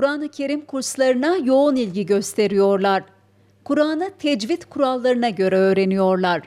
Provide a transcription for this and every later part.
Kur'an-ı Kerim kurslarına yoğun ilgi gösteriyorlar. Kur'an'ı tecvid kurallarına göre öğreniyorlar.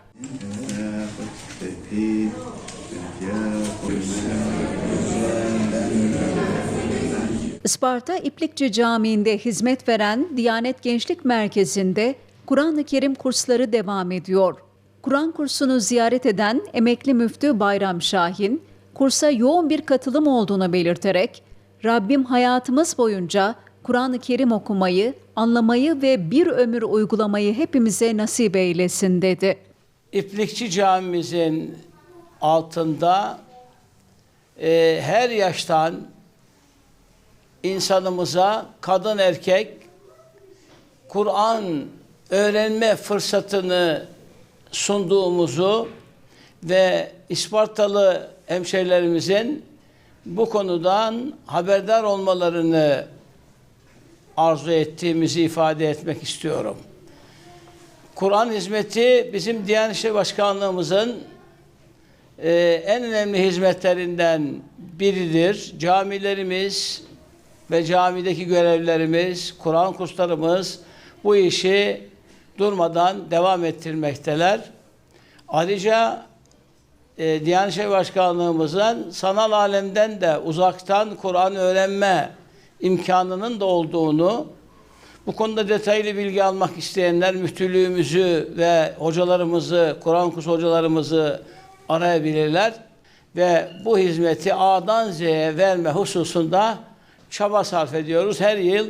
Isparta İplikçi Camii'nde hizmet veren Diyanet Gençlik Merkezi'nde Kur'an-ı Kerim kursları devam ediyor. Kur'an kursunu ziyaret eden emekli müftü Bayram Şahin, kursa yoğun bir katılım olduğunu belirterek Rabbim hayatımız boyunca Kur'an-ı Kerim okumayı, anlamayı ve bir ömür uygulamayı hepimize nasip eylesin dedi. İplikçi camimizin altında e, her yaştan insanımıza kadın erkek Kur'an öğrenme fırsatını sunduğumuzu ve İspartalı hemşehrilerimizin bu konudan haberdar olmalarını arzu ettiğimizi ifade etmek istiyorum. Kur'an hizmeti bizim Diyanet İşleri Başkanlığımızın e, en önemli hizmetlerinden biridir. Camilerimiz ve camideki görevlerimiz, Kur'an kurslarımız bu işi durmadan devam ettirmekteler. Ayrıca e, Diyanet İşleri Başkanlığımızın sanal alemden de uzaktan Kur'an öğrenme imkanının da olduğunu bu konuda detaylı bilgi almak isteyenler müftülüğümüzü ve hocalarımızı, Kur'an kursu hocalarımızı arayabilirler. Ve bu hizmeti A'dan Z'ye verme hususunda çaba sarf ediyoruz. Her yıl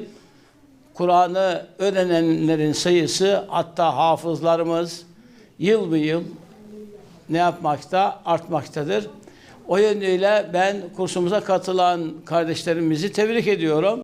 Kur'an'ı öğrenenlerin sayısı hatta hafızlarımız yıl bu yıl ne yapmakta? Artmaktadır. O yönüyle ben kursumuza katılan kardeşlerimizi tebrik ediyorum.